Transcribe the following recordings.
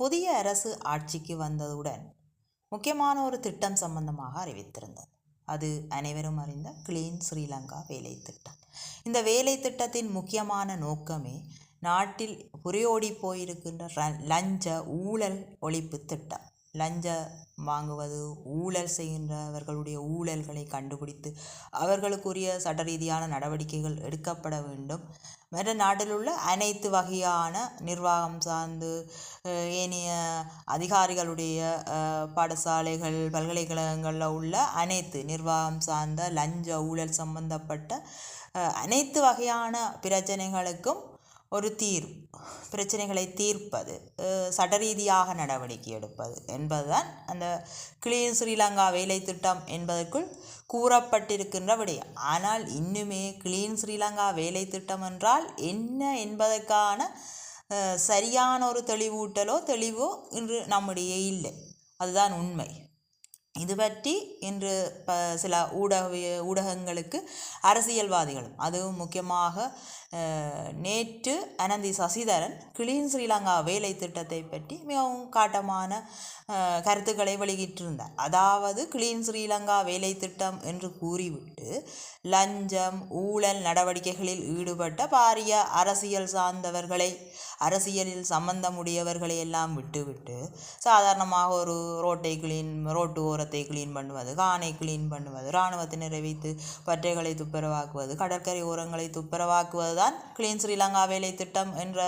புதிய அரசு ஆட்சிக்கு வந்ததுடன் முக்கியமான ஒரு திட்டம் சம்பந்தமாக அறிவித்திருந்தது. அது அனைவரும் அறிந்த கிளீன் ஸ்ரீலங்கா வேலை திட்டம். இந்த வேலை திட்டத்தின் முக்கியமான நோக்கமே நாட்டில் புரையோடி போயிருக்கின்ற லஞ்ச ஊழல் ஒழிப்பு திட்டம். லஞ்சம் வாங்குவது ஊழல் செய்கின்றவர்களுடைய ஊழல்களை கண்டுபிடித்து அவர்களுக்குரிய சட்ட ரீதியான நடவடிக்கைகள் எடுக்கப்பட வேண்டும். மற்ற நாட்டில் உள்ள அனைத்து வகையான நிர்வாகம் சார்ந்து ஏனைய அதிகாரிகளுடைய பாடசாலைகள் பல்கலைக்கழகங்களில் உள்ள அனைத்து நிர்வாகம் சார்ந்த லஞ்ச ஊழல் சம்பந்தப்பட்ட அனைத்து வகையான பிரச்சனைகளுக்கும் ஒரு தீர்வு பிரச்சனைகளை தீர்ப்பது சடரீதியாக நடவடிக்கை எடுப்பது என்பதுதான் அந்த கிளீன் ஸ்ரீலங்கா வேலை திட்டம் என்பதற்குள் கூறப்பட்டிருக்கின்ற விடயம். ஆனால் இன்னுமே கிளீன் ஸ்ரீலங்கா வேலை திட்டம் என்றால் என்ன என்பதற்கான சரியான ஒரு தெளிவூட்டலோ தெளிவோ இன்று நம்முடைய இல்லை. அதுதான் உண்மை. இது பற்றி இன்று ப சில ஊடக ஊடகங்களுக்கு அரசியல்வாதிகளும் அதுவும் முக்கியமாக நேற்று அனந்தி சசிதரன் கிளீன் ஸ்ரீலங்கா வேலை திட்டத்தை பற்றி மிகவும் காட்டமான கருத்துக்களை வெளியிட்டிருந்தார். அதாவது கிளீன் ஸ்ரீலங்கா வேலை திட்டம் என்று கூறிவிட்டு லஞ்சம் ஊழல் நடவடிக்கைகளில் ஈடுபட்ட பாரிய அரசியல் சார்ந்தவர்களை அரசியலில் சம்பந்தமுடையவர்களை எல்லாம் விட்டுவிட்டு சாதாரணமாக ஒரு ரோட்டை கிளீன் ரோட்டு ஓரத்தை கிளீன் பண்ணுவது கானை கிளீன் பண்ணுவது இராணுவத்தினரை வைத்து பற்றைகளை துப்புரவாக்குவது கடற்கரை ஓரங்களை துப்புரவாக்குவது தான் கிளீன் ஸ்ரீலங்கா வேலை திட்டம் என்ற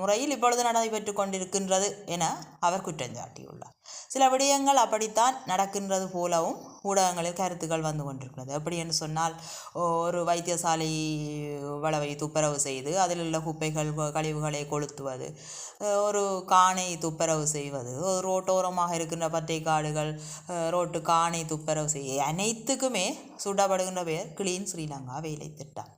முறையில் இப்பொழுது நடைபெற்று கொண்டிருக்கின்றது என அவர் குற்றம் சாட்டியுள்ளார். சில விடயங்கள் அப்படித்தான் நடக்கின்றது போலவும் ஊடகங்களில் கருத்துக்கள் வந்து கொண்டிருக்கிறது. எப்படி என்று சொன்னால் ஒரு வைத்தியசாலை வளவை துப்புரவு செய்து அதில் உள்ள குப்பைகள் கழிவுகளை கொளுத்துவது ஒரு காணை துப்புரவு செய்வது ஒரு ரோட்டோரமாக இருக்கின்ற பட்டை காடுகள் ரோட்டு காணை துப்புரவு செய்ய அனைத்துக்குமே சுடப்படுகின்ற பெயர் கிளீன் ஸ்ரீலங்கா வேலை திட்டம்.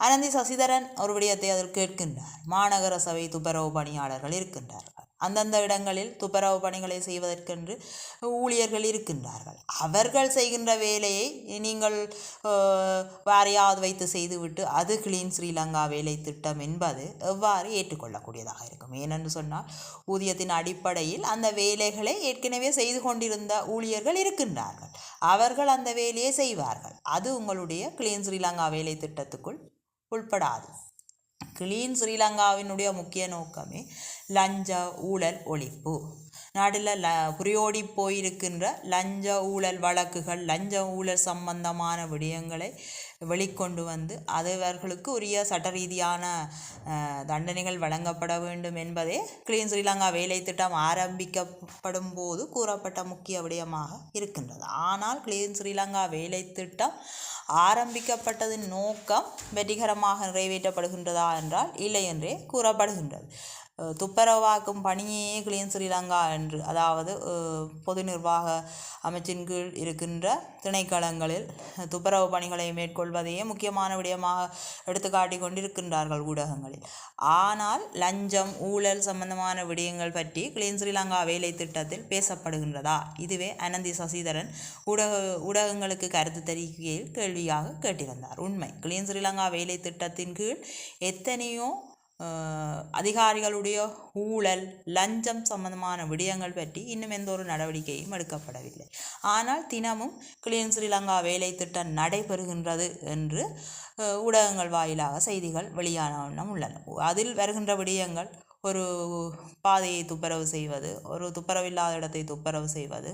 அனந்தி சசிதரன் ஒரு விடயத்தை அதில் கேட்கின்றார். மாநகர சபை துப்புரவு பணியாளர்கள் இருக்கின்றார்கள். அந்தந்த இடங்களில் துப்புரவு பணிகளை செய்வதற்கென்று ஊழியர்கள் இருக்கின்றார்கள். அவர்கள் செய்கின்ற வேலையை நீங்கள் அஹ், வேறையாவது வைத்து செய்துவிட்டு அது கிளீன் ஸ்ரீலங்கா வேலை திட்டம் என்பது எவ்வாறு ஏற்றுக்கொள்ளக்கூடியதாக இருக்கும்? ஏனென்று சொன்னால் ஊதியத்தின் அடிப்படையில் அந்த வேலைகளை ஏற்கனவே செய்து கொண்டிருந்த ஊழியர்கள் இருக்கின்றார்கள். அவர்கள் அந்த வேலையை செய்வார்கள். அது உங்களுடைய கிளீன் ஸ்ரீலங்கா வேலை திட்டத்துக்குள் உள்படாது. கிளீன் ஸ்ரீலங்காவினுடைய முக்கிய நோக்கமே லஞ்ச ஊழல் ஒழிப்பு. நாட்டில் ல புரியோடி போயிருக்கின்ற லஞ்ச ஊழல் வழக்குகள் லஞ்ச ஊழல் சம்பந்தமான விடயங்களை வெளிக்கொண்டு வந்து அவர்களுக்கு உரிய சட்ட ரீதியான தண்டனைகள் வழங்கப்பட வேண்டும் என்பதே கிளீன் ஸ்ரீலங்கா வேலை திட்டம் ஆரம்பிக்கப்படும் போது கூறப்பட்ட முக்கிய விடயமாக இருக்கின்றது. ஆனால் கிளீன் ஸ்ரீலங்கா வேலை திட்டம் ஆரம்பிக்கப்பட்டதின் நோக்கம் வெற்றிகரமாக நிறைவேற்றப்படுகின்றதா என்றால் இல்லை என்றே கூறப்படுகின்றது. துப்புரவாக்கும் பணியே கிளீன் ஸ்ரீலங்கா என்று. அதாவது பொது நிர்வாக அமைச்சின் கீழ் இருக்கின்ற திணைக்களங்களில் துப்புரவு பணிகளை மேற்கொள்வதையே முக்கியமான விடயமாக எடுத்துக்காட்டி கொண்டிருக்கின்றார்கள் ஊடகங்களில். ஆனால் லஞ்சம் ஊழல் சம்பந்தமான விடயங்கள் பற்றி கிளீன் ஸ்ரீலங்கா வேலை திட்டத்தில் பேசப்படுகின்றதா? இதுவே அனந்தி சசிதரன் ஊடக ஊடகங்களுக்கு கருத்து தெரிவிக்கையில் கேள்வியாக கேட்டிருந்தார். உண்மை கிளீன் ஸ்ரீலங்கா வேலை திட்டத்தின் கீழ் எத்தனையோ அதிகாரிகளுடைய ஊழல் லஞ்சம் சம்பந்தமான விடயங்கள் பற்றி இன்னும் எந்த ஒரு நடவடிக்கையும் எடுக்கப்படவில்லை. ஆனால் தினமும் கிளீன் ஸ்ரீலங்கா வேலை திட்டம் நடைபெறுகின்றது என்று ஊடகங்கள் வாயிலாக செய்திகள் வெளியான வண்ணம் உள்ளன. அதில் வருகின்ற விடயங்கள் ஒரு பாதையை துப்புரவு செய்வது ஒரு துப்புரவில்லாத இடத்தை துப்புரவு செய்வது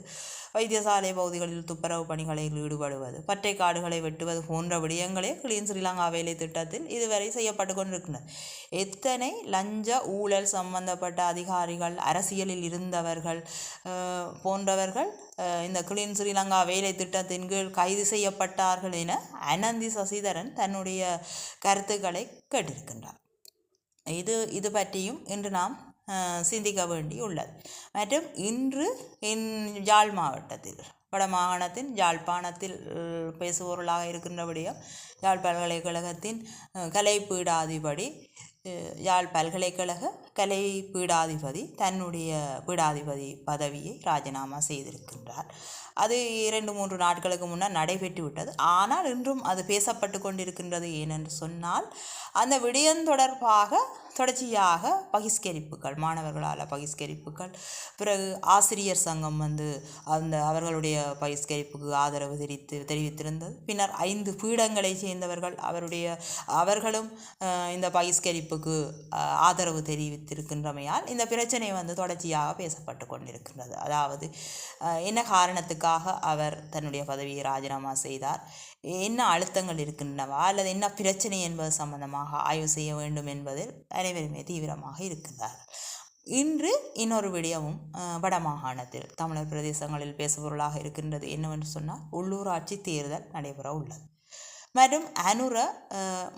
வைத்தியசாலை பகுதிகளில் துப்புரவு பணிகளில் ஈடுபடுவது பற்றை காடுகளை வெட்டுவது போன்ற விடயங்களே கிளீன் ஸ்ரீலங்கா வேலை திட்டத்தில் இதுவரை செய்யப்பட்டு கொண்டிருக்கின்றன. எத்தனை லஞ்ச ஊழல் சம்பந்தப்பட்ட அதிகாரிகள் அரசியலில் இருந்தவர்கள் போன்றவர்கள் இந்த கிளீன் ஸ்ரீலங்கா வேலை திட்டத்தின் கீழ் கைது செய்யப்பட்டார்கள் என அனந்தி சசிதரன் தன்னுடைய கருத்துக்களை கேட்டிருக்கின்றார். இது இது பற்றியும் இன்று நாம் சிந்திக்க வேண்டியுள்ளது. மற்றும் இன்று இன் யாழ் மாவட்டத்தில் வடமாகாணத்தின் யாழ்ப்பாணத்தில் அஹ், பேசுபொருளாக இருக்கின்றபடியும் யாழ் பல்கலைக்கழகத்தின் அஹ், கலை பீடாதிபதி யாழ் பல்கலைக்கழக கலை பீடாதிபதி தன்னுடைய பீடாதிபதி பதவியை ராஜினாமா செய்திருக்கின்றார். அது இரண்டு மூன்று நாட்களுக்கு முன்னர் நடைபெற்று விட்டது. ஆனால் இன்றும் அது பேசப்பட்டு கொண்டிருக்கின்றது ஏனென்று சொன்னால் அந்த விடயம் தொடர்பாக தொடர்ச்சியாக பகிஷ்கரிப்புகள் மாணவர்களால் பகிஷ்கரிப்புகள் பிறகு ஆசிரியர் சங்கம் வந்து அந்த அவர்களுடைய பகிஷ்கரிப்புக்கு ஆதரவு தெரிவித்து தெரிவித்திருந்தது. பின்னர் ஐந்து பீடங்களை சேர்ந்தவர்கள் அவருடைய அவர்களும் இந்த பகிஷ்கரிப்புக்கு ஆதரவு தெரிவித்து தெரிவித்திருக்கின்றமையால் இந்த பிரச்சனை வந்து தொடர்ச்சியாக பேசப்பட்டு கொண்டிருக்கின்றது. அதாவது என்ன காரணத்துக்காக அவர் தன்னுடைய பதவியை ராஜினாமா செய்தார்? என்ன அழுத்தங்கள் இருக்கின்றனவா? அல்லது என்ன பிரச்சனை என்பது சம்பந்தமாக ஆய்வு செய்ய வேண்டும் என்பதில் அனைவருமே தீவிரமாக இருக்கின்றார்கள். இன்று இன்னொரு விடயமும் வடமாகாணத்தில் தமிழர் பிரதேசங்களில் பேசுபொருளாக இருக்கின்றது என்னவென்று சொன்னால் உள்ளூராட்சி தேர்தல் நடைபெற உள்ளது. மற்றும் அனுர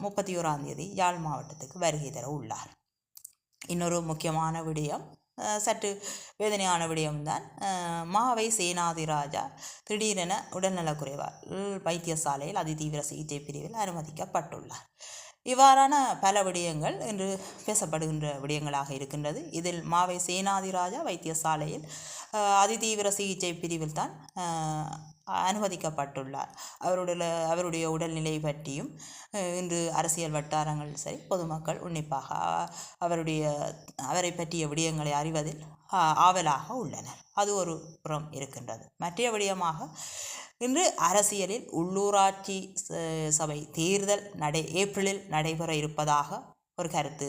முப்பத்தி ஓராம் தேதி யாழ் மாவட்டத்துக்கு வருகை தர உள்ளார். இன்னொரு முக்கியமான விடயம் சற்று வேதனையான விடயம்தான். மாவை சேனாதிராஜா திடீரென உடல்நலக்குறைவால் வைத்தியசாலையில் அதிதீவிர சிகிச்சை பிரிவில் அனுமதிக்கப்பட்டுள்ளார். இவ்வாறான பல விடயங்கள் இன்று பேசப்படுகின்ற விடயங்களாக இருக்கின்றது. இதில் மாவை சேனாதிராஜா வைத்தியசாலையில் அதிதீவிர சிகிச்சை பிரிவில் தான் அனுமதிக்கப்பட்டுள்ளார். அவருடைய அவருடைய உடல்நிலை பற்றியும் இன்று அரசியல் வட்டாரங்கள் சரி பொதுமக்கள் உன்னிப்பாக அவருடைய அவரை பற்றிய விடயங்களை அறிவதில் ஆவலாக உள்ளனர். அது ஒரு புறம் இருக்கின்றது. மற்ற விடயமாக இன்று அரசியலில் உள்ளூராட்சி ச- சபை தேர்தல் நடை ஏப்ரலில் நடைபெற இருப்பதாக ஒரு கருத்து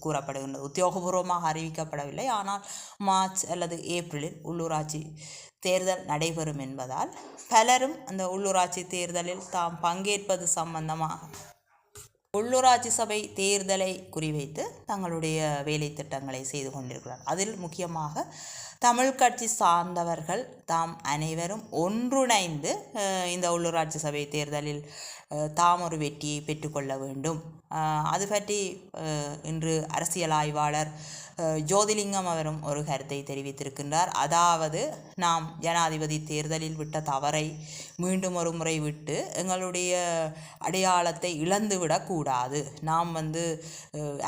கூறப்படுகின்றது. உத்தியோகபூர்வமாக அறிவிக்கப்படவில்லை. ஆனால் மார்ச் அல்லது ஏப்ரலில் உள்ளூராட்சி தேர்தல் நடைபெறும் என்பதால் பலரும் அந்த உள்ளூராட்சி தேர்தலில் தாம் பங்கேற்பது சம்பந்தமாக உள்ளூராட்சி சபை தேர்தலை குறிவைத்து தங்களுடைய வேலை திட்டங்களை செய்து கொண்டிருக்கிறார் அதில் முக்கியமாக தமிழ் கட்சி சார்ந்தவர்கள் தாம் அனைவரும் ஒன்றுணைந்து இந்த உள்ளூராட்சி சபை தேர்தலில் தாம் ஒரு வெற்றியை பெற்றுக்கொள்ள வேண்டும். அது பற்றி இன்று அரசியல் ஆய்வாளர் ஜோதிலிங்கம் அவரும் ஒரு கருத்தை தெரிவித்திருக்கின்றார். அதாவது நாம் ஜனாதிபதி தேர்தலில் விட்ட தவறை மீண்டும் ஒரு முறை விட்டு எங்களுடைய அடையாளத்தை இழந்துவிடக்கூடாது நாம் வந்து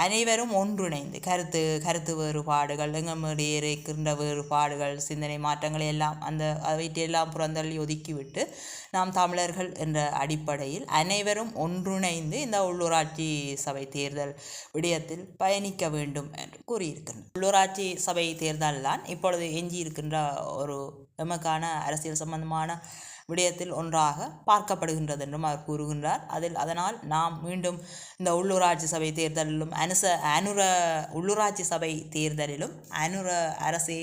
அனைவரும் ஒன்றிணைந்து கருத்து கருத்து வேறுபாடுகள் எங்களுடைய இருக்கின்ற வேறுபாடுகள் சிந்தனை மாற்றங்களை எல்லாம் அந்த அவற்றையெல்லாம் புறந்தள்ளி ஒதுக்கிவிட்டு நாம் தமிழர்கள் என்ற அடிப்படையில் அனைவரும் ஒன்றிணைந்து இந்த உள்ளூராட்சி சபை தேர்தல் விடயத்தில் பயணிக்க வேண்டும் என்று கூறியிருக்கின்றனர். உள்ளூராட்சி சபை தேர்தல் தான் இப்பொழுது எஞ்சியிருக்கின்ற ஒரு எமக்கான அரசியல் சம்பந்தமான விடயத்தில் ஒன்றாக பார்க்கப்படுகின்றது என்றும் அவர் கூறுகின்றார். அதில் அதனால் நாம் மீண்டும் இந்த உள்ளூராட்சி சபை தேர்தலிலும் அனுச அனுர உள்ளூராட்சி சபை தேர்தலிலும் அனுர அரசே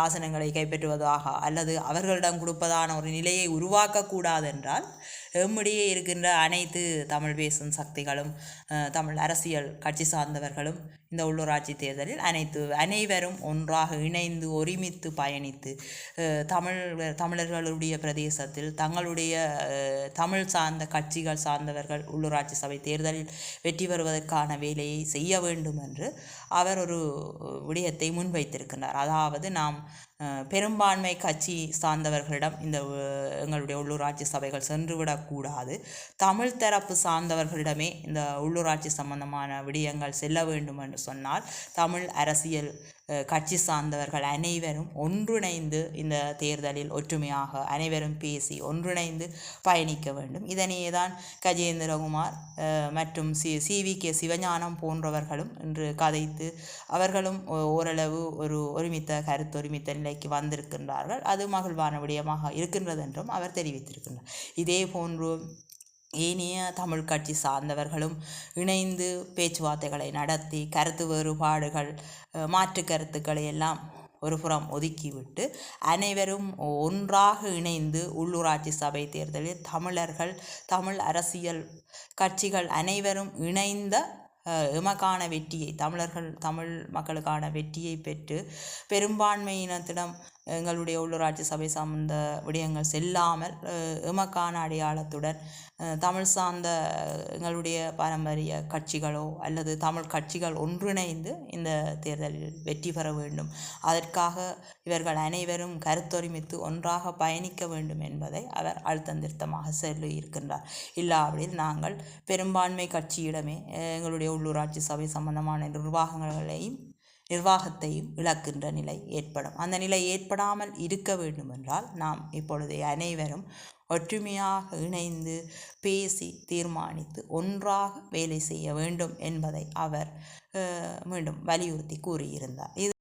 ஆசனங்களை கைப்பற்றுவதாக அல்லது அவர்களிடம் கொடுப்பதான ஒரு நிலையை உருவாக்கக்கூடாது என்றால் எம்முடியே இருக்கின்ற அனைத்து தமிழ் பேசும் சக்திகளும் தமிழ் அரசியல் கட்சி சார்ந்தவர்களும் இந்த உள்ளூராட்சி தேர்தலில் அனைத்து அனைவரும் ஒன்றாக இணைந்து ஒருமித்து பயணித்து தமிழ் தமிழர்களுடைய பிரதேசத்தில் தங்களுடைய தமிழ் சார்ந்த கட்சிகள் சார்ந்தவர்கள் உள்ளூராட்சி சபை தேர்தலில் வெற்றி பெறுவதற்கான வேலையை செய்ய வேண்டும் என்று அவர் ஒரு விடயத்தை முன்வைத்திருக்கின்றார். அதாவது நாம் பெரும்பான்மை கட்சி சார்ந்தவர்களிடம் இந்த எங்களுடைய உள்ளூராட்சி சபைகள் சென்றுவிடக்கூடாது தமிழ் தரப்பு சார்ந்தவர்களிடமே இந்த உள்ளூராட்சி சம்பந்தமான விடயங்கள் செல்ல வேண்டும் என்று சொன்னால் தமிழ் அரசியல் கட்சி சார்ந்தவர்கள் அனைவரும் ஒன்றிணைந்து இந்த தேர்தலில் ஒற்றுமையாக அனைவரும் பேசி ஒன்றிணைந்து பயணிக்க வேண்டும். இதனையே தான் கஜேந்திரகுமார் மற்றும் சி சிவி கே. சிவஞானம் போன்றவர்களும் இன்று கதைத்து அவர்களும் ஓரளவு ஒரு ஒருமித்த கருத்தொருமித்த நிலைக்கு வந்திருக்கின்றார்கள். அது மகிழ்வான விடயமாக இருக்கின்றது என்றும் அவர் தெரிவித்திருக்கின்றார். இதே போன்று ஏனைய தமிழ் கட்சி சார்ந்தவர்களும் இணைந்து பேச்சுவார்த்தைகளை நடத்தி கருத்து வேறுபாடுகள் மாற்று கருத்துக்களை எல்லாம் ஒரு புறம் ஒதுக்கிவிட்டு அனைவரும் ஒன்றாக இணைந்து உள்ளூராட்சி சபை தேர்தலில் தமிழர்கள் தமிழ் அரசியல் கட்சிகள் அனைவரும் இணைந்த எமக்கான வெற்றியை தமிழர்கள் தமிழ் மக்களுக்கான வெற்றியை பெற்று பெரும்பான்மையினத்திடம் எங்களுடைய உள்ளூராட்சி சபை சார்ந்த விடயங்கள் செல்லாமல் எமக்கான அடையாளத்துடன் தமிழ் சார்ந்த எங்களுடைய பாரம்பரிய கட்சிகளோ அல்லது தமிழ் கட்சிகள் ஒன்றிணைந்து இந்த தேர்தலில் வெற்றி பெற வேண்டும். அதற்காக இவர்கள் அனைவரும் கருத்தொருமித்து ஒன்றாக பயணிக்க வேண்டும் என்பதை அவர் அழுத்தந்திருத்தமாக திருத்தமாக இருக்கின்றார். இல்லாவிடில் நாங்கள் பெரும்பான்மை கட்சியிடமே எங்களுடைய உள்ளூராட்சி சபை சம்பந்தமான நிர்வாகங்களையும் நிர்வாகத்தையும் இழக்கின்ற நிலை ஏற்படும். அந்த நிலை ஏற்படாமல் இருக்க வேண்டுமென்றால் நாம் இப்பொழுது அனைவரும் ஒற்றுமையாக இணைந்து பேசி தீர்மானித்து ஒன்றாக வேலை செய்ய வேண்டும் என்பதை அவர் மீண்டும் வலியுறுத்தி கூறியிருந்தார். இது